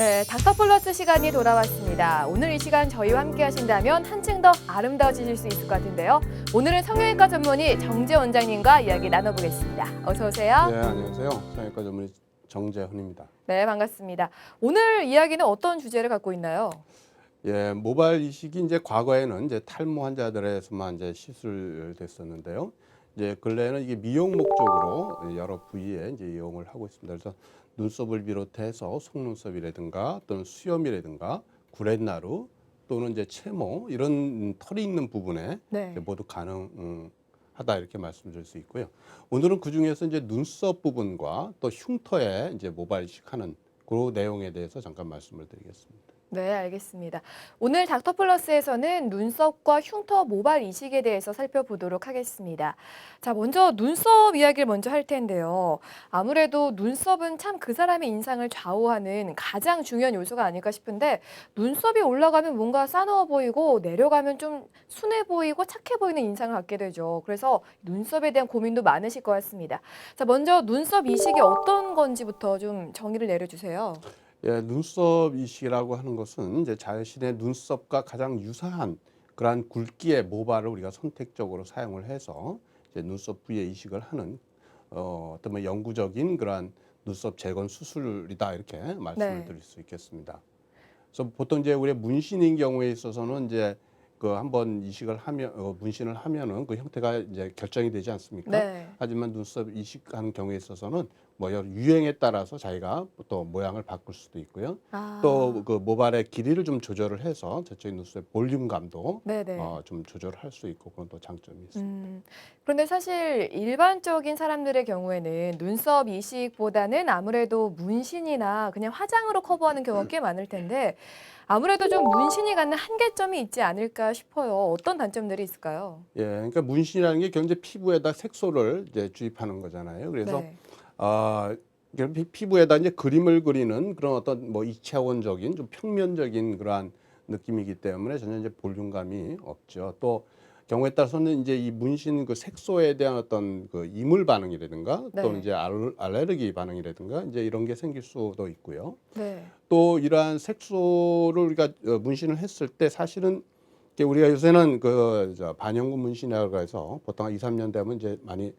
네, 닥터 플러스 시간이 돌아왔습니다. 오늘 이 시간 저희와 함께 하신다면 한층 더 아름다워지실 수 있을 것 같은데요. 오늘은 성형외과 전문의 정재 원장님과 이야기 나눠보겠습니다. 어서 오세요. 네, 안녕하세요. 성형외과 전문의 정재훈입니다. 네, 반갑습니다. 오늘 이야기는 어떤 주제를 갖고 있나요? 예, 모발 이식이 이제 과거에는 이제 탈모 환자들에서만 이제 시술됐었는데요. 이제 근래에는 이게 미용 목적으로 여러 부위에 이제 이용을 하고 있습니다. 그래서 눈썹을 비롯해서 속눈썹이라든가 또는 수염이라든가 구렛나루 또는 이제 채모 이런 털이 있는 부분에 네. 모두 가능하다 이렇게 말씀드릴 수 있고요. 오늘은 그 중에서 이제 눈썹 부분과 또 흉터에 이제 모발 이식하는 그 내용에 대해서 잠깐 말씀을 드리겠습니다. 네, 알겠습니다. 오늘 닥터 플러스에서는 눈썹과 흉터 모발 이식에 대해서 살펴보도록 하겠습니다. 자, 먼저 눈썹 이야기를 먼저 할 텐데요. 아무래도 눈썹은 참 그 사람의 인상을 좌우하는 가장 중요한 요소가 아닐까 싶은데 눈썹이 올라가면 뭔가 싸누워 보이고 내려가면 좀 순해 보이고 착해 보이는 인상을 갖게 되죠. 그래서 눈썹에 대한 고민도 많으실 것 같습니다. 자, 먼저 눈썹 이식이 어떤 건지부터 좀 정의를 내려주세요. 예, 눈썹 이식이라고 하는 것은 이제 자신의 눈썹과 가장 유사한 그러한 굵기의 모발을 우리가 선택적으로 사용을 해서 이제 눈썹 부위에 이식을 하는 어, 어떤 뭐 영구적인 그러한 눈썹 재건 수술이다 이렇게 말씀을 네. 드릴 수 있겠습니다. 그래서 보통 이제 우리 문신인 경우에 있어서는 이제 그 한번 이식을 하면 어, 문신을 하면은 그 형태가 이제 결정이 되지 않습니까? 네. 하지만 눈썹 이식하는 경우에 있어서는 뭐 유행에 따라서 자기가 또 모양을 바꿀 수도 있고요. 아, 또그 모발의 길이를 좀 조절을 해서 저쪽의 눈썹의 볼륨감도 네네. 어, 좀 조절할 수 있고 그런 또 장점이 있습니다. 음, 그런데 사실 일반적인 사람들의 경우에는 눈썹 이식보다는 아무래도 문신이나 그냥 화장으로 커버하는 경우가 꽤 많을 텐데 아무래도 좀 문신이 갖는 한계점이 있지 않을까 싶어요. 어떤 단점들이 있을까요? 예, 그러니까 문신이라는 게 경제 피부에다 색소를 이제 주입하는 거잖아요. 그래서 네. 아 피- 피부에다 이제 그림을 그리는 그런 어떤 뭐 이차원적인 좀 평면적인 그러한 느낌이기 때문에 전혀 이제 볼륨감이 없죠. 또 경우에 따라서는 이제 이 문신 그 색소에 대한 어떤 그 이물 반응이라든가 네. 또는 이제 알, 알레르기 반응이라든가 이제 이런 게 생길 수도 있고요. 네. 또 이러한 색소를 우리가 어, 문신을 했을 때 사실은 우리가 요새는 그저 반영구 문신이라고 해서 보통 한 2, 3년 되면 이제 많이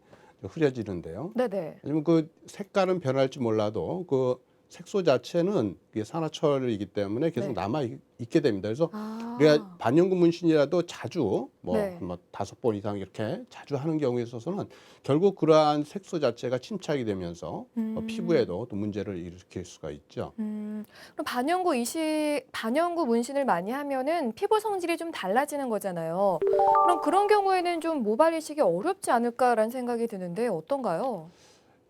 흐려지는데요. 네네. 하지만 그 색깔은 변할지 몰라도 그 색소 자체는 이게 산화철이기 때문에 계속 네. 남아 있- 있게 됩니다. 그래서 아, 우리가 반영구 문신이라도 자주 뭐, 네. 뭐 다섯 번 이상 이렇게 자주 하는 경우에 있어서는 결국 그러한 색소 자체가 침착이 되면서 어, 음. 피부에도 또 문제를 일으킬 수가 있죠. 음, 그럼 반영구 이식, 반영구 문신을 많이 하면은 피부 성질이 좀 달라지는 거잖아요. 그럼 그런 경우에는 좀 모발 이식이 어렵지 않을까라는 생각이 드는데 어떤가요?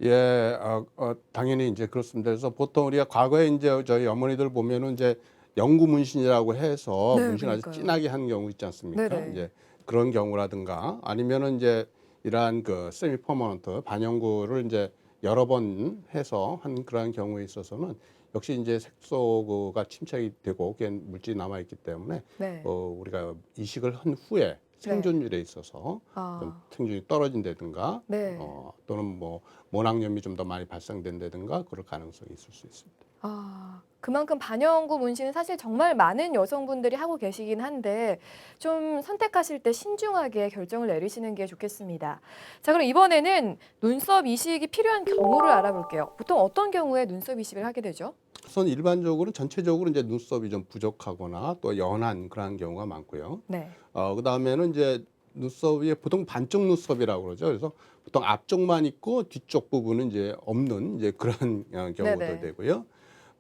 예, 어, 어, 당연히 이제 그렇습니다. 그래서 보통 우리가 과거에 이제 저희 어머니들 보면은 이제 영구 문신이라고 해서 네, 문신 아주 그러니까요. 진하게 한 경우 있지 않습니까? 네네. 이제 그런 경우라든가 아니면은 이제 이러한 그 세미 퍼머넌트 반영구를 이제 여러 번 해서 한 그러한 경우에 있어서는 역시 이제 색소가 침착이 되고 그게 물질이 남아 있기 때문에 네. 어, 우리가 이식을 한 후에 생존율에 있어서 좀 아, 생존이 떨어진다든가 네. 어, 또는 뭐 모낭염이 좀 더 많이 발생된다든가 그럴 가능성이 있을 수 있습니다. 아, 그만큼 반영구 문신은 사실 정말 많은 여성분들이 하고 계시긴 한데 좀 선택하실 때 신중하게 결정을 내리시는 게 좋겠습니다. 자, 그럼 이번에는 눈썹 이식이 필요한 경우를 알아볼게요. 보통 어떤 경우에 눈썹 이식을 하게 되죠? 우선 일반적으로 전체적으로 이제 눈썹이 좀 부족하거나 또 연한 그러한 경우가 많고요. 네. 어, 그 다음에는 이제 눈썹이 보통 반쪽 눈썹이라고 그러죠. 그래서 보통 앞쪽만 있고 뒤쪽 부분은 이제 없는 이제 그런 어, 경우도 네네. 되고요.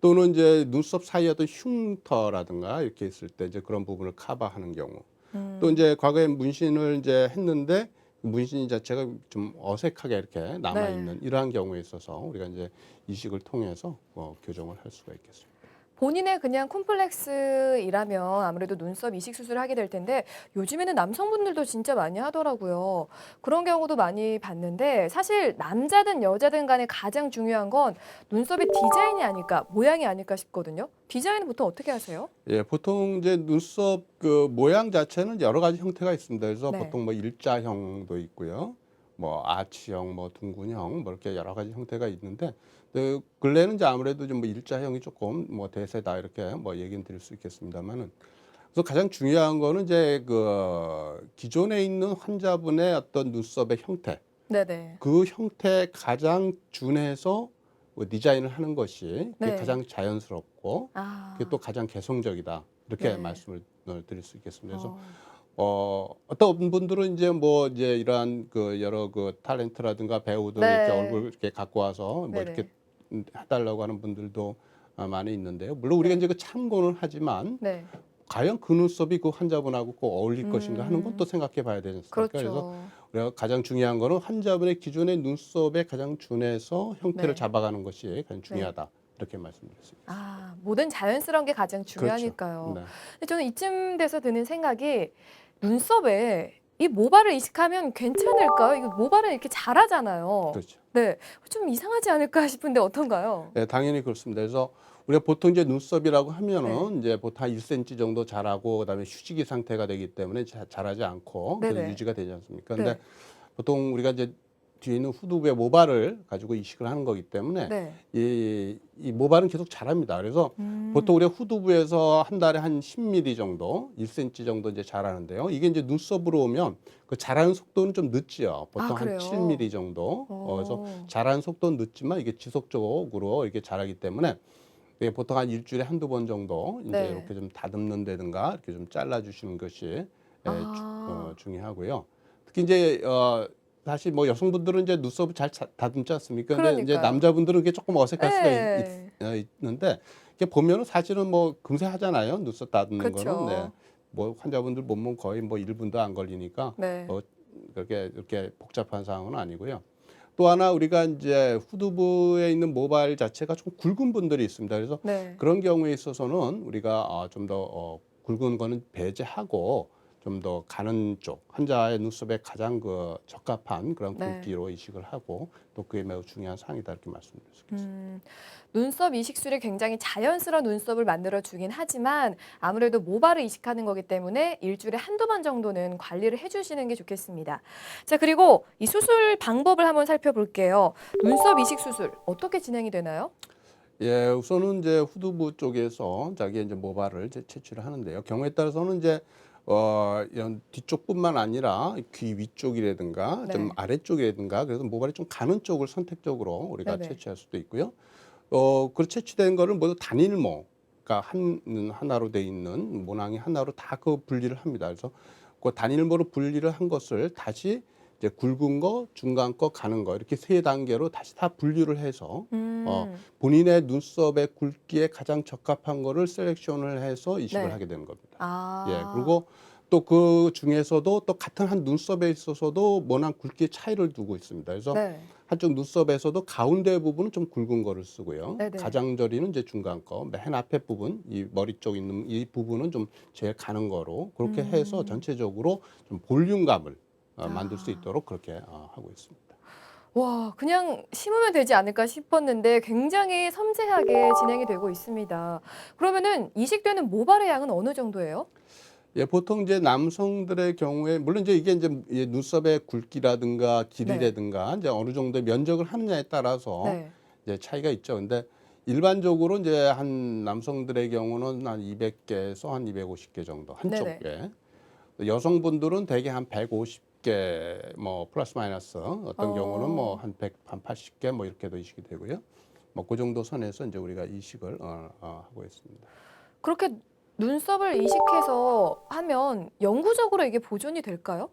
또는 이제 눈썹 사이에 어떤 흉터라든가 이렇게 있을 때 이제 그런 부분을 커버하는 경우. 음, 또 이제 과거에 문신을 이제 했는데 문신 자체가 좀 어색하게 이렇게 남아 있는 이러한 경우에 있어서 우리가 이제 이식을 통해서 뭐 교정을 할 수가 있겠습니다. 본인의 그냥 콤플렉스이라면 아무래도 눈썹 이식 수술을 하게 될 텐데 요즘에는 남성분들도 진짜 많이 하더라고요. 그런 경우도 많이 봤는데 사실 남자든 여자든 간에 가장 중요한 건 눈썹의 디자인이 아닐까, 모양이 아닐까 싶거든요. 디자인은 보통 어떻게 하세요? 예, 보통 이제 눈썹 그 모양 자체는 여러 가지 형태가 있습니다. 그래서 네. 보통 뭐 일자형도 있고요. 뭐 아치형, 뭐 둥근형, 뭐 이렇게 여러 가지 형태가 있는데 그 근래는 이제 아무래도 좀 뭐 일자형이 조금 뭐 대세다 이렇게 뭐 얘기는 드릴 수 있겠습니다만은 그래서 가장 중요한 거는 이제 그 기존에 있는 환자분의 어떤 눈썹의 형태 네네. 그 형태에 가장 준해서 뭐 디자인을 하는 것이 네. 가장 자연스럽고 아. 그게 또 가장 개성적이다 이렇게 네. 말씀을 드릴 수 있겠습니다. 그래서 어. 어, 어떤 분들은 이제 뭐 이제 이러한 그 여러 그 탤런트라든가 배우들 네. 이렇게 얼굴 이렇게 갖고 와서 뭐 네네. 이렇게 음, 해달라고 하는 분들도 아, 많이 있는데요. 물론 우리가 네. 이제 그 참고는 하지만 네. 과연 그 눈썹이 그 환자분하고 꼭 어울릴 것인가 하는 건 음. 또 생각해 봐야 되지 않습니까? 그래서 그렇죠. 우리가 가장 중요한 거는 환자분의 기존의 눈썹에 가장 준해서 형태를 네. 잡아가는 것이 가장 중요하다. 이렇게 말씀드렸습니다. 아, 모든 자연스러운 게 가장 중요하니까요. 네. 근데 저는 이쯤 돼서 드는 생각이 눈썹에 이 모발을 이식하면 괜찮을까요? 이거 모발은 이렇게 자라잖아요. 그렇죠. 네. 좀 이상하지 않을까 싶은데 어떤가요? 네, 당연히 그렇습니다. 그래서 우리가 보통 이제 눈썹이라고 하면은 네. 이제 보통 한 1cm 정도 자라고 그다음에 휴지기 상태가 되기 때문에 자, 자라지 않고 계속 네네. 유지가 되지 않습니까? 근데 네. 보통 우리가 이제 뒤에 있는 후두부의 모발을 가지고 이식을 하는 거기 때문에 네. 이, 이 모발은 계속 자랍니다. 그래서 음. 보통 우리가 후두부에서 한 달에 한 10mm 정도, 1cm 정도 이제 자라는데요. 이게 이제 눈썹으로 오면 그 자라는 속도는 좀 늦지요. 보통 아, 한 그래요? 7mm 정도. 어, 그래서 어. 자라는 속도는 늦지만 이게 지속적으로 이렇게 자라기 때문에 이게 보통 한 일주일에 한두 번 정도 이제 네. 이렇게 좀 다듬는다든가 이렇게 좀 잘라주시는 것이 예, 아. 주- 어, 중요하고요. 특히 이제 어, 사실 뭐 여성분들은 이제 눈썹을 잘 자- 다듬지 않습니까? 근데 이제 그러니까요. 남자분들은 이게 조금 어색할 수가 네. 있, 어, 있는데 이게 보면은 사실은 뭐 금세 하잖아요. 눈썹 다듬는 그쵸. 거는 네. 뭐 환자분들 보면 거의 뭐 1분도 안 걸리니까 네. 어, 그렇게 이렇게 복잡한 상황은 아니고요. 또 하나 우리가 이제 후두부에 있는 모발 자체가 좀 굵은 분들이 있습니다. 그래서 네. 그런 경우에 있어서는 우리가 어, 좀더 어, 굵은 거는 배제하고 좀 더 가는 쪽 환자의 눈썹에 가장 그 적합한 그런 네. 굵기로 이식을 하고 또 그게 매우 중요한 사항이다 이렇게 말씀드릴 수 있겠습니다. 음, 눈썹 이식술이 굉장히 자연스러운 눈썹을 만들어 주긴 하지만 아무래도 모발을 이식하는 거기 때문에 일주일에 한두 번 정도는 관리를 해주시는 게 좋겠습니다. 자 그리고 이 수술 방법을 한번 살펴볼게요. 눈썹 이식 수술 어떻게 진행이 되나요? 예, 우선은 이제 후두부 쪽에서 자기 이제 모발을 이제 채취를 하는데요. 경우에 따라서는 이제 어 이런 뒤쪽뿐만 아니라 귀 위쪽이라든가 네. 좀 아래쪽이라든가 그래서 모발이 좀 가는 쪽을 선택적으로 우리가 네네. 채취할 수도 있고요. 어, 그 채취된 거를 모두 단일모, 그러니까 한 하나로 돼 있는 모낭이 하나로 다 그 분리를 합니다. 그래서 그 단일모로 분리를 한 것을 다시 이제 굵은 거, 중간 거, 가는 거 이렇게 세 단계로 다시 다 분류를 해서 음, 어, 본인의 눈썹의 굵기에 가장 적합한 거를 셀렉션을 해서 이식을 네. 하게 되는 겁니다. 아, 예, 그리고 또 그 중에서도 또 같은 한 눈썹에 있어서도 모낭 굵기의 차이를 두고 있습니다. 그래서 네. 한쪽 눈썹에서도 가운데 부분은 좀 굵은 거를 쓰고요. 네네. 가장자리는 이제 중간 거, 맨 앞에 부분, 이 머리 쪽 있는 이 부분은 좀 제일 가는 거로 그렇게 음. 해서 전체적으로 좀 볼륨감을 어, 아. 만들 수 있도록 그렇게 어, 하고 있습니다. 와, 그냥 심으면 되지 않을까 싶었는데 굉장히 섬세하게 진행이 되고 있습니다. 그러면은 이식되는 모발의 양은 어느 정도예요? 예, 보통 이제 남성들의 경우에 물론 이제 이게 이제 이 눈썹의 굵기라든가 길이라든가 이제 어느 정도의 면적을 하느냐에 따라서 네. 이제 차이가 있죠. 근데 일반적으로 이제 한 남성들의 경우는 한 200개에서 한 250개 정도 한쪽 네네. 에 여성분들은 대개 한 150 개 뭐 플러스 마이너스 어떤 어. 경우는 뭐한 100, 한 80개 뭐 이렇게도 이식이 되고요. 뭐 그 정도 선에서 이제 우리가 이식을 어, 어, 하고 있습니다. 그렇게 눈썹을 이식해서 하면 영구적으로 이게 보존이 될까요?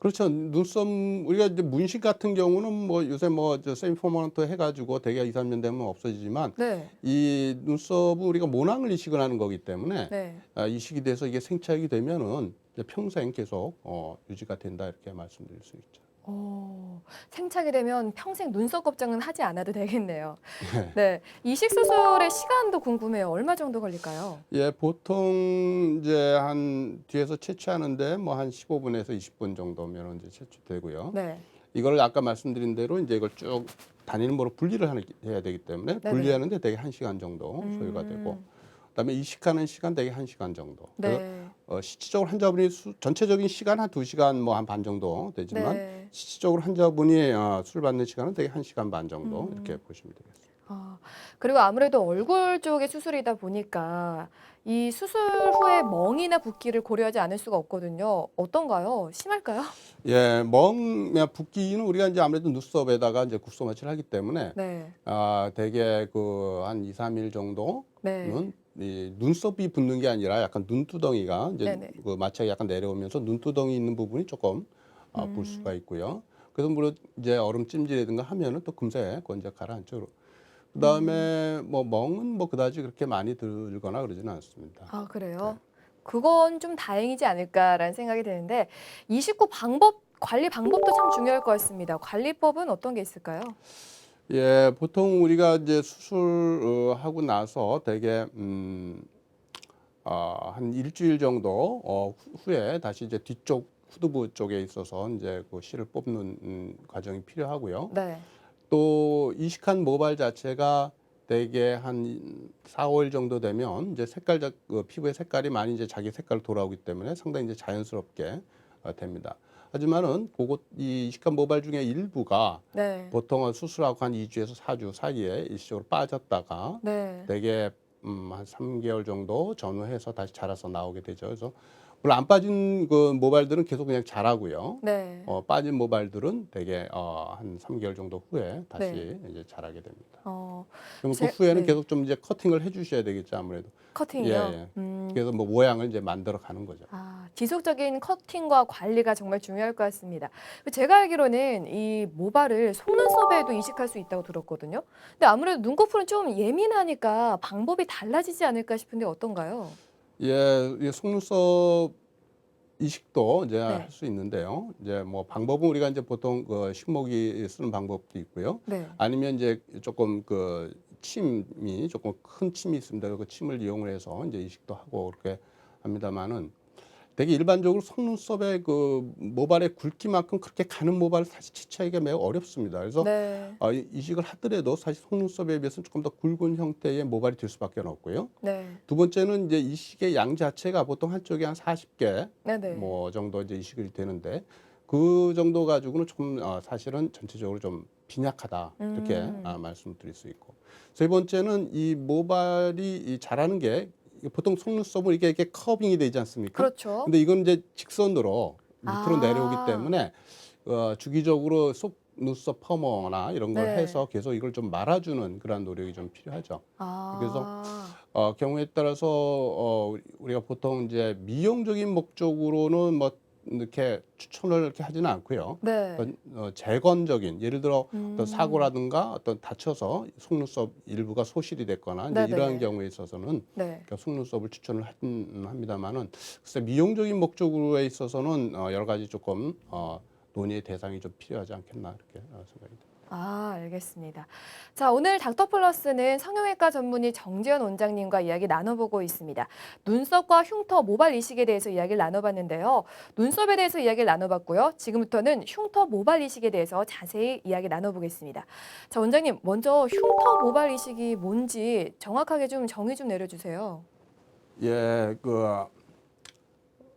그렇죠. 눈썹 우리가 이제 문신 같은 경우는 뭐 요새 뭐저 세미퍼머넌트 해가지고 대개 2, 3년 되면 없어지지만 네. 이 눈썹은 우리가 모낭을 이식을 하는 거기 때문에 네. 아, 이식이 돼서 이게 생착이 되면은 평생 계속 어, 유지가 된다 이렇게 말씀드릴 수 있죠. 오, 생착이 되면 평생 눈썹 걱정은 하지 않아도 되겠네요. 네. 네. 이식 수술의 시간도 궁금해요. 얼마 정도 걸릴까요? 예, 보통 이제 한 뒤에서 채취하는데 뭐 한 15분에서 20분 정도면 이제 채취되고요. 네. 이걸 아까 말씀드린 대로 이제 이걸 쭉 단일모로 분리를 하는, 해야 되기 때문에 네네. 분리하는데 대개 한 시간 정도 소요가 음. 되고 그다음에 이식하는 시간 대개 한 시간 정도. 네. 어, 실질적으로 환자분이 수, 전체적인 시간 한 두 시간 뭐 한 반 정도 되지만 네. 실질적으로 환자분이 어, 수술 받는 시간은 되게 한 시간 반 정도 음. 이렇게 보시면 되겠습니다. 아, 그리고 아무래도 얼굴 쪽의 수술이다 보니까 이 수술 후에 멍이나 붓기를 고려하지 않을 수가 없거든요. 어떤가요? 심할까요? 예, 멍 붓기는 우리가 이제 아무래도 눈썹에다가 이제 국소 마취를 하기 때문에 네. 아, 대개 그한 2, 3일 정도는 네. 이 눈썹이 붓는 게 아니라 약간 눈두덩이가 이제 네네. 그 마취가 약간 내려오면서 눈두덩이 있는 부분이 조금 아, 음. 볼 수가 있고요. 그래서 물론 이제 얼음 찜질이든가 하면은 또 금세 건져 가라앉죠. 그 다음에 음. 뭐 멍은 뭐 그다지 그렇게 많이 들거나 그러지는 않습니다. 아, 그래요? 그건 좀 다행이지 않을까라는 생각이 드는데 이 식구 방법 관리 방법도 참 중요할 것 같습니다. 관리법은 어떤 게 있을까요? 예, 보통 우리가 이제 수술하고 나서 대개 음, 어, 한 일주일 정도 어, 후- 후에 다시 이제 뒤쪽 후두부 쪽에 있어서 이제 그 실을 뽑는 음, 과정이 필요하고요. 네. 또 이식한 모발 자체가 대개 한 4, 5일 정도 되면 이제 색깔 자, 그 피부의 색깔이 많이 이제 자기 색깔로 돌아오기 때문에 상당히 이제 자연스럽게 어, 됩니다. 하지만은 그것 이 이식한 모발 중에 일부가 네. 보통은 수술하고 한 2주에서 4주 사이에 일시적으로 빠졌다가 네. 대개 음, 한 3개월 정도 전후해서 다시 자라서 나오게 되죠. 그래서 물론 안 빠진 그 모발들은 계속 그냥 자라고요. 네. 어, 빠진 모발들은 대개 어, 한 3개월 정도 후에 다시 네. 이제 자라게 됩니다. 어, 그럼 제- 그 후에는 네. 계속 좀 이제 커팅을 해주셔야 되겠죠 아무래도. 커팅이요. 예, 예. 음, 그래서 뭐 모양을 이제 만들어 가는 거죠. 아, 지속적인 커팅과 관리가 정말 중요할 것 같습니다. 제가 알기로는 이 모발을 속눈썹에도 이식할 수 있다고 들었거든요. 근데 아무래도 눈꺼풀은 좀 예민하니까 방법이 달라지지 않을까 싶은데 어떤가요? 예, 이 속눈썹 이식도 이제 네. 할수 있는데요. 이제 뭐 방법은 우리가 이제 보통 그 식목이 쓰는 방법도 있고요. 네. 아니면 이제 조금 그 침이 조금 큰 침이 있습니다. 그 침을 이용을 해서 이제 이식도 하고 그렇게 합니다만은 되게 일반적으로 속눈썹의 그 모발의 굵기만큼 그렇게 가는 모발을 사실 채취하기가 매우 어렵습니다. 그래서 네. 어, 이- 이식을 하더라도 사실 속눈썹에 비해서는 조금 더 굵은 형태의 모발이 될 수밖에 없고요. 네. 두 번째는 이제 이식의 양 자체가 보통 한쪽에 한 40개 네. 네. 뭐 정도 이제 이식이 되는데 그 정도 가지고는 조금 어, 사실은 전체적으로 좀 빈약하다 이렇게 음. 아, 말씀드릴 수 있고 세 번째는 이 모발이 이 자라는 게 보통 속눈썹은 이게 이렇게 커빙이 되지 않습니까? 그렇죠. 근데 이건 이제 직선으로 밑으로 아. 내려오기 때문에 어, 주기적으로 속 눈썹 퍼머나 이런 걸 네. 해서 계속 이걸 좀 말아주는 그런 노력이 좀 필요하죠. 아. 그래서 어, 경우에 따라서 어, 우리- 우리가 보통 이제 미용적인 목적으로는 뭐 이렇게 추천을 이렇게 하지는 않고요. 네. 어떤 어, 재건적인 예를 들어 음. 어떤 사고라든가 어떤 다쳐서 속눈썹 일부가 소실이 됐거나 이제 네네네. 이러한 경우에 있어서는 네. 그러니까 속눈썹을 추천을 한- 합니다만은 글쎄 미용적인 목적으로에 있어서는 어, 여러 가지 조금 어, 논의의 대상이 좀 필요하지 않겠나 이렇게 어, 생각이 듭니다. 아, 알겠습니다. 자, 오늘 닥터 플러스는 성형외과 전문의 정지현 원장님과 이야기 나눠보고 있습니다. 눈썹과 흉터, 모발 이식에 대해서 이야기를 나눠봤는데요. 눈썹에 대해서 이야기를 나눠봤고요. 지금부터는 흉터, 모발 이식에 대해서 자세히 이야기 나눠보겠습니다. 자, 원장님, 먼저 흉터, 모발 이식이 뭔지 정확하게 좀 정의 좀 내려주세요. 예, 그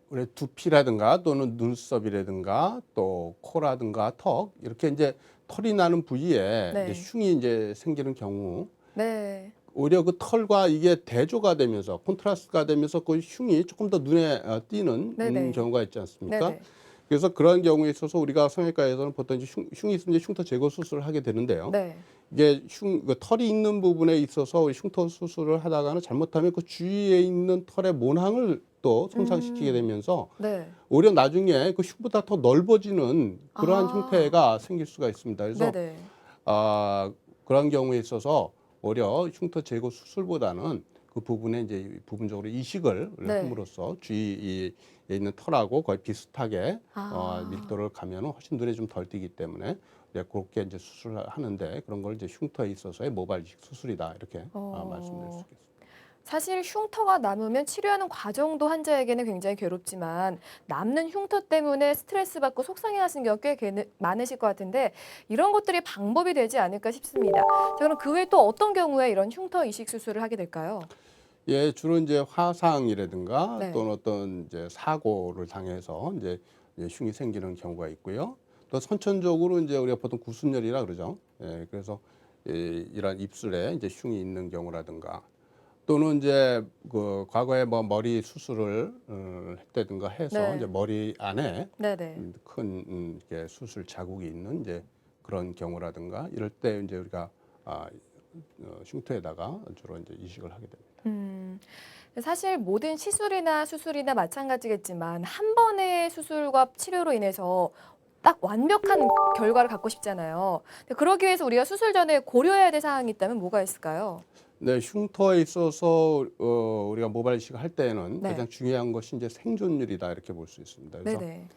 우리 두피라든가 또는 눈썹이라든가 또 코라든가 턱 이렇게 이제 털이 나는 부위에 네. 이제 흉이 이제 생기는 경우 네, 오히려 그 털과 이게 대조가 되면서 콘트라스트가 되면서 그 흉이 조금 더 눈에 어, 띄는 네네. 음, 경우가 있지 않습니까? 네네. 그래서 그런 경우에 있어서 우리가 성형외과에서는 보통 이제 흉, 흉이 있으면 이제 흉터 제거 수술을 하게 되는데요. 네, 이게 흉, 그 털이 있는 부분에 있어서 흉터 수술을 하다가는 잘못하면 그 주위에 있는 털의 모낭을 또 손상시키게 음. 되면서 네, 오히려 나중에 그 흉보다 더 넓어지는 그러한 아. 형태가 생길 수가 있습니다. 그래서 네네. 아, 그런 경우에 있어서 오히려 흉터 제거 수술보다는 그 부분에 이제 부분적으로 이식을 네. 함으로써 주위에 있는 털하고 거의 비슷하게 아. 어, 밀도를 가면 은 훨씬 눈에 좀 덜 띄기 때문에 이제 그렇게 이제 수술을 하는데 그런 걸 이제 흉터에 있어서의 모발 이식 수술이다 이렇게 어. 어. 말씀드릴 수 있겠습니다. 사실 흉터가 남으면 치료하는 과정도 환자에게는 굉장히 괴롭지만 남는 흉터 때문에 스트레스 받고 속상해하시는 경우가 꽤 게- 많으실 것 같은데 이런 것들이 방법이 되지 않을까 싶습니다. 자, 그럼 그 외에 또 어떤 경우에 이런 흉터 이식 수술을 하게 될까요? 예, 주로 이제 화상이라든가 네. 또는 어떤 이제 사고를 당해서 이제 이제 흉이 생기는 경우가 있고요. 또 선천적으로 이제 우리가 보통 구순열이라 그러죠. 예, 그래서 예, 이런 입술에 이제 흉이 있는 경우라든가 또는 이제 그 과거에 뭐 머리 수술을 어, 했다든가 해서 네. 이제 머리 안에 네네. 음, 큰 음, 이렇게 수술 자국이 있는 이제 그런 경우라든가 이럴 때 이제 우리가 아, 어, 흉터에다가 주로 이제 이식을 하게 됩니다. 음, 사실 모든 시술이나 수술이나 마찬가지겠지만 한 번의 수술과 치료로 인해서 딱 완벽한 결과를 갖고 싶잖아요. 근데 그러기 위해서 우리가 수술 전에 고려해야 될 사항이 있다면 뭐가 있을까요? 네, 흉터에 있어서 어, 우리가 모발 이식을 할 때에는 네. 가장 중요한 것이 이제 생존율이다 이렇게 볼 수 있습니다. 그래서 네네.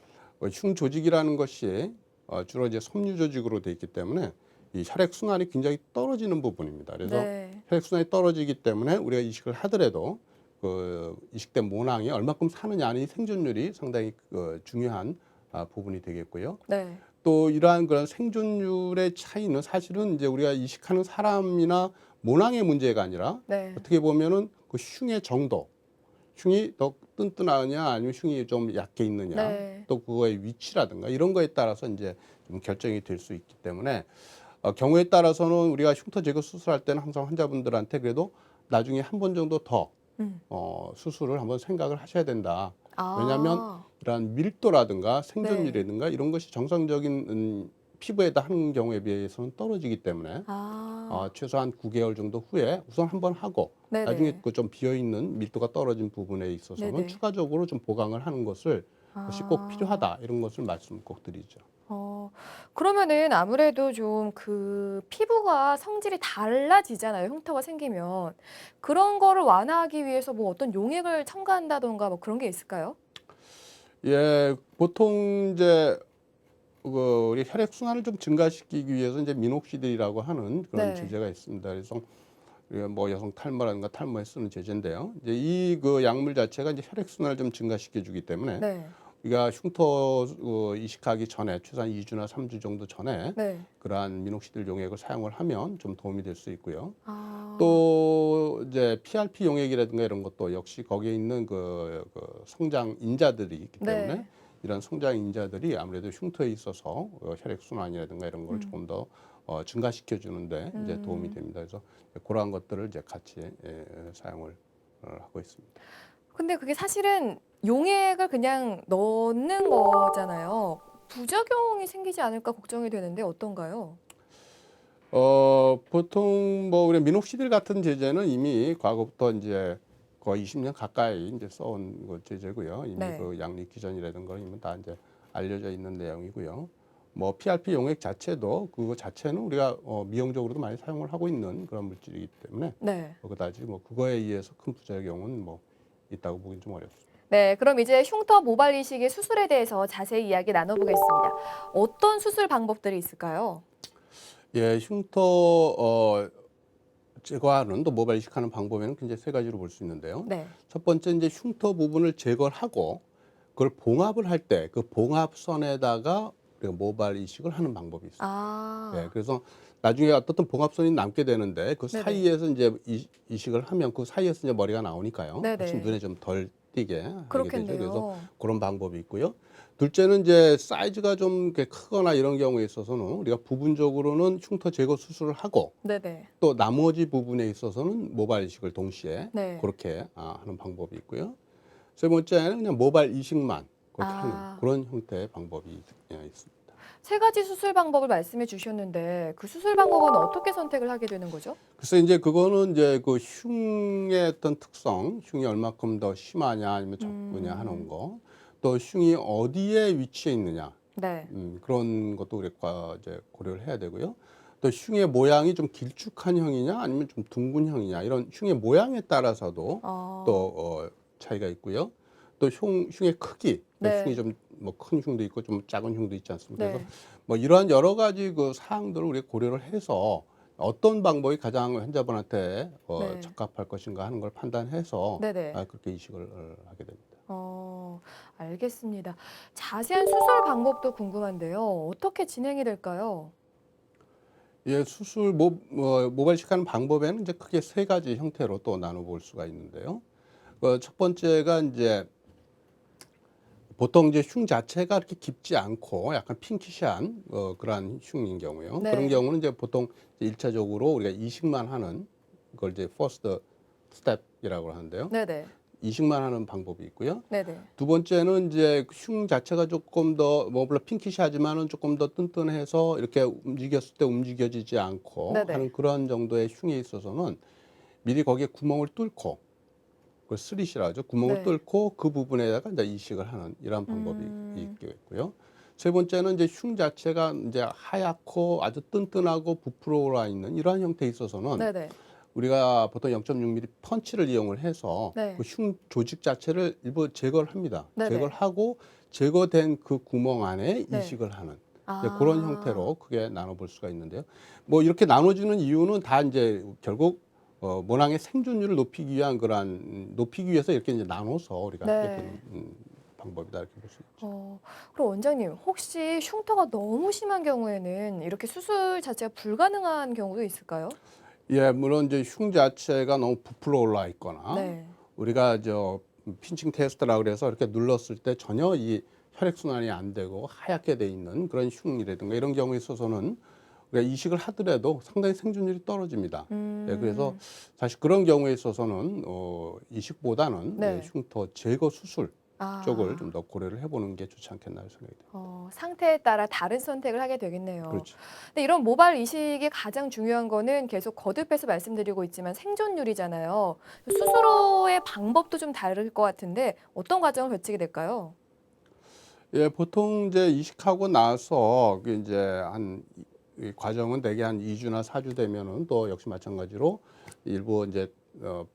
어, 흉 조직이라는 것이 어, 주로 이제 섬유 조직으로 돼 있기 때문에 이 혈액 순환이 굉장히 떨어지는 부분입니다. 그래서 네. 혈액 순환이 떨어지기 때문에 우리가 이식을 하더라도 그 이식된 모낭이 얼마큼 사느냐 하는 이 생존율이 상당히 그 중요한 아, 부분이 되겠고요. 네. 또 이러한 그런 생존율의 차이는 사실은 이제 우리가 이식하는 사람이나 모낭의 문제가 아니라 네. 어떻게 보면은 그 흉의 정도, 흉이 더 튼튼하냐 아니면 흉이 좀 약해 있느냐, 네. 또 그거의 위치라든가 이런 거에 따라서 이제 좀 결정이 될 수 있기 때문에 어, 경우에 따라서는 우리가 흉터 제거 수술할 때는 항상 환자분들한테 그래도 나중에 한 번 정도 더 음. 어, 수술을 한번 생각을 하셔야 된다. 아. 왜냐하면 이러한 밀도라든가 생존율이라든가 이런 것이 정상적인 음, 피부에다 하는 경우에 비해서는 떨어지기 때문에 아. 어, 최소한 9개월 정도 후에 우선 한번 하고 네네. 나중에 그 좀 비어 있는 밀도가 떨어진 부분에 있어서는 네네. 추가적으로 좀 보강을 하는 것을 것이 꼭 아. 필요하다 이런 것을 말씀 꼭 드리죠. 어, 그러면은 아무래도 좀 그 피부가 성질이 달라지잖아요. 흉터가 생기면. 그런 거를 완화하기 위해서 뭐 어떤 용액을 첨가한다던가 뭐 그런 게 있을까요? 예, 보통 이제 그 우리 혈액 순환을 좀 증가시키기 위해서 이제 미녹시딜이라고 하는 그런 네. 제제가 있습니다. 그래서 뭐 여성 탈모라든가 탈모에 쓰는 제제인데요. 이제 이 그 약물 자체가 이제 혈액 순환을 좀 증가시켜 주기 때문에 네. 우리가 흉터 어, 이식하기 전에 최소한 2주나 3주 정도 전에 네. 그러한 미녹시딜 용액을 사용을 하면 좀 도움이 될 수 있고요. 아. 또 이제 PRP 용액이라든가 이런 것도 역시 거기에 있는 그, 그 성장 인자들이 있기 때문에 네. 이런 성장 인자들이 아무래도 흉터에 있어서 어, 혈액 순환이라든가 이런 걸 음. 조금 더 어, 증가시켜 주는데 이제 음. 도움이 됩니다. 그래서 그러한 것들을 이제 같이 예, 사용을 어, 하고 있습니다. 근데 그게 사실은 용액을 그냥 넣는 거잖아요. 부작용이 생기지 않을까 걱정이 되는데 어떤가요? 어, 보통 뭐 우리 미녹시딜 같은 제제는 이미 과거부터 이제 거의 20년 가까이 이제 써온 그 제제고요. 이미 네. 그 양리 기전이라든가 이미 다 이제 알려져 있는 내용이고요. 뭐 PRP 용액 자체도 그거 자체는 우리가 어, 미용적으로도 많이 사용을 하고 있는 그런 물질이기 때문에 네. 뭐 그다지 뭐 그거에 의해서 큰 부작용은 뭐 있다고 보기는 좀 어렵습니다. 네, 그럼 이제 흉터 모발 이식의 수술에 대해서 자세히 이야기 나눠보겠습니다. 어떤 수술 방법들이 있을까요? 예, 흉터 어, 제거하는 또 모발 이식하는 방법에는 굉장히 세 가지로 볼 수 있는데요. 네. 첫 번째 이제 흉터 부분을 제거를 하고 그걸 봉합을 할 때 그 봉합선에다가 우리가 모발 이식을 하는 방법이 있습니다. 아. 예, 그래서 나중에 어떤 봉합선이 남게 되는데 그 네네. 사이에서 이제 이, 이식을 하면 그 사이에서 이제 머리가 나오니까요. 네네. 훨씬 눈에 좀 덜 띄게 하게 되죠. 그렇겠네요. 그래서 그런 방법이 있고요. 둘째는 이제 사이즈가 좀 이렇게 크거나 이런 경우에 있어서는 우리가 부분적으로는 흉터 제거 수술을 하고 네네. 또 나머지 부분에 있어서는 모발 이식을 동시에 네. 그렇게 아, 하는 방법이 있고요. 세 번째는 그냥 모발 이식만 그렇게 아. 하는 그런 형태의 방법이 예, 있습니다. 세 가지 수술 방법을 말씀해 주셨는데 그 수술 방법은 어떻게 선택을 하게 되는 거죠? 그래서 이제 그거는 이제 그 흉의 어떤 특성, 흉이 얼마큼 더 심하냐 아니면 적으냐 음. 하는 거, 또 흉이 어디에 위치해 있느냐 네. 음, 그런 것도 우리가 이제 고려를 해야 되고요. 또 흉의 모양이 좀 길쭉한 형이냐 아니면 좀 둥근 형이냐 이런 흉의 모양에 따라서도 어. 또 어, 차이가 있고요. 또 흉, 흉의 크기, 네. 흉이 좀 뭐 큰 흉도 있고 좀 작은 흉도 있지 않습니까? 네. 그래서 뭐 이러한 여러 가지 그 사항들을 우리가 고려를 해서 어떤 방법이 가장 환자분한테 어, 네. 적합할 것인가 하는 걸 판단해서 네네. 아, 그렇게 이식을 어, 하게 됩니다. 어, 알겠습니다. 자세한 수술 방법도 궁금한데요. 어떻게 진행이 될까요? 예, 수술 모, 어, 모발식하는 방법에는 이제 크게 세 가지 형태로 또 나눠볼 수가 있는데요. 어, 첫 번째가 이제 보통 이제 흉 자체가 그렇게 깊지 않고 약간 핑키시한 어, 그러한 흉인 경우요. 네. 그런 경우는 이제 보통 일차적으로 우리가 이식만 하는 그걸 이제 퍼스트 스텝이라고 하는데요. 네네. 이식만 하는 방법이 있고요. 네네. 두 번째는 이제 흉 자체가 조금 더 뭐 물론 핑키시하지만은 조금 더 튼튼해서 이렇게 움직였을 때 움직여지지 않고 네네. 하는 그런 정도의 흉에 있어서는 미리 거기에 구멍을 뚫고 그 스릿이라 하죠. 구멍을 네. 뚫고 그 부분에다가 이제 이식을 하는 이런 방법이 음. 있겠고요. 세 번째는 이제 흉 자체가 이제 하얗고 아주 튼튼하고 부풀어 올라 있는 이러한 형태에 있어서는 네네. 우리가 보통 0.6mm 펀치를 이용을 해서 네. 그흉 조직 자체를 일부 제거를 합니다. 네네. 제거를 하고 제거된 그 구멍 안에 네. 이식을 하는 아. 그런 형태로 크게 나눠볼 수가 있는데요. 뭐 이렇게 나눠지는 이유는 다 이제 결국 어, 모낭의 생존율을 높이기 위한 그러한 음, 높이기 위해서 이렇게 이제 나눠서 우리가 네. 되는 음, 방법이다 이렇게 볼 수 있죠. 어, 그럼 원장님 혹시 흉터가 너무 심한 경우에는 이렇게 수술 자체가 불가능한 경우도 있을까요? 예, 물론 이제 흉 자체가 너무 부풀어 올라 있거나 네. 우리가 저 핀칭 테스트라 그래서 이렇게 눌렀을 때 전혀 이 혈액 순환이 안 되고 하얗게 돼 있는 그런 흉이라든가 이런 경우에 있어서는 우리가 이식을 하더라도 상당히 생존율이 떨어집니다. 음. 네, 그래서 사실 그런 경우에 있어서는 어, 이식보다는 네. 네, 흉터 제거 수술 아. 쪽을 좀 더 고려를 해보는 게 좋지 않겠나 생각이 돼요. 어, 상태에 따라 다른 선택을 하게 되겠네요. 그렇죠. 근데 이런 모발 이식의 가장 중요한 거는 계속 거듭해서 말씀드리고 있지만 생존율이잖아요. 수술호의 방법도 좀 다를 것 같은데 어떤 과정을 거치게 될까요? 예, 보통 이제 이식하고 나서 그 이제 한이 과정은 대개 한 2주나 4주 되면은 또 역시 마찬가지로 일부 이제 어,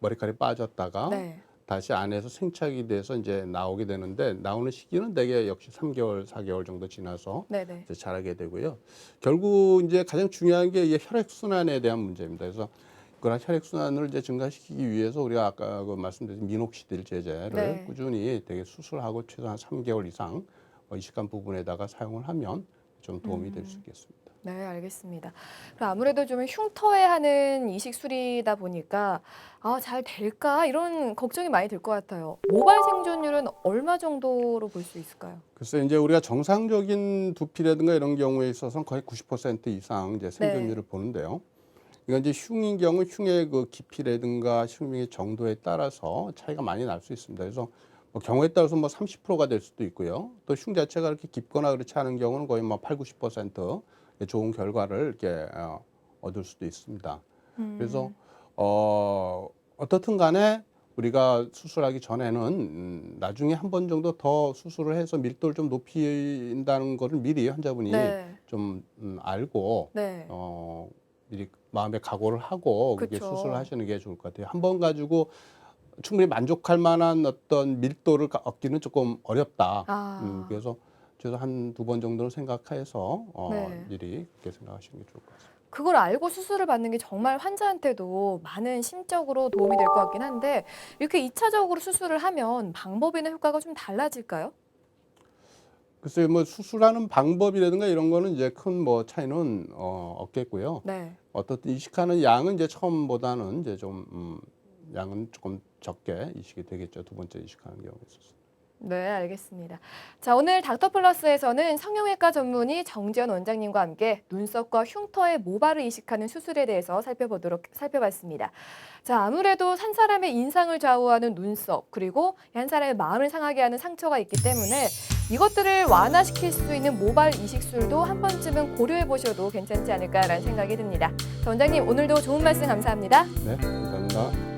머리카락이 빠졌다가 네. 다시 안에서 생착이 돼서 이제 나오게 되는데 나오는 시기는 대개 역시 3개월, 4개월 정도 지나서 네네. 이제 자라게 되고요. 결국 이제 가장 중요한 게 이게 혈액 순환에 대한 문제입니다. 그래서 그런 혈액 순환을 이제 증가시키기 위해서 우리가 아까 그 말씀드린 미녹시딜 제제를 네. 꾸준히 되게 수술하고 최소한 3개월 이상 어, 이식한 부분에다가 사용을 하면 좀 도움이 될수 있겠습니다. 네, 알겠습니다. 그럼 아무래도 좀 흉터에 하는 이식술이다 보니까 아, 잘 될까? 이런 걱정이 많이 들 것 같아요. 모발 생존율은 얼마 정도로 볼 수 있을까요? 글쎄 이제 우리가 정상적인 두피라든가 이런 경우에 있어서는 거의 90% 이상 이제 생존율을 네. 보는데요. 이건 이제 흉인 경우 흉의 그 깊이라든가 흉의 정도에 따라서 차이가 많이 날 수 있습니다. 그래서 뭐 경우에 따라서 뭐 30%가 될 수도 있고요. 또 흉 자체가 그렇게 깊거나 그렇지 않은 경우는 거의 뭐 8, 90% 좋은 결과를 이렇게 어, 얻을 수도 있습니다. 음. 그래서 어 어떻든 간에 우리가 수술하기 전에는 음, 나중에 한 번 정도 더 수술을 해서 밀도를 좀 높인다는 거를 미리 환자분이 네. 좀 음, 알고 네. 어 미리 마음에 각오를 하고 그게 그쵸. 수술을 하시는 게 좋을 것 같아요. 한 번 가지고 충분히 만족할 만한 어떤 밀도를 가- 얻기는 조금 어렵다. 아. 음, 그래서 저도 한두 번 정도는 생각해서 어, 네. 미리 그렇게 생각하시는 게 좋을 것 같습니다. 그걸 알고 수술을 받는 게 정말 환자한테도 많은 심적으로 도움이 될 것 같긴 한데 이렇게 이차적으로 수술을 하면 방법이나 효과가 좀 달라질까요? 글쎄요, 뭐 수술하는 방법이라든가 이런 거는 이제 큰 뭐 차이는 어, 없겠고요. 네. 어떻든 이식하는 양은 이제 처음보다는 이제 좀 음, 양은 조금 적게 이식이 되겠죠. 두 번째 이식하는 경우에 있어서. 네, 알겠습니다. 자, 오늘 닥터플러스에서는 성형외과 전문의 정지현 원장님과 함께 눈썹과 흉터의 모발을 이식하는 수술에 대해서 살펴보도록 살펴봤습니다. 자, 아무래도 한 사람의 인상을 좌우하는 눈썹 그리고 한 사람의 마음을 상하게 하는 상처가 있기 때문에 이것들을 완화시킬 수 있는 모발 이식술도 한 번쯤은 고려해 보셔도 괜찮지 않을까라는 생각이 듭니다. 자, 원장님 오늘도 좋은 말씀 감사합니다. 네, 감사합니다.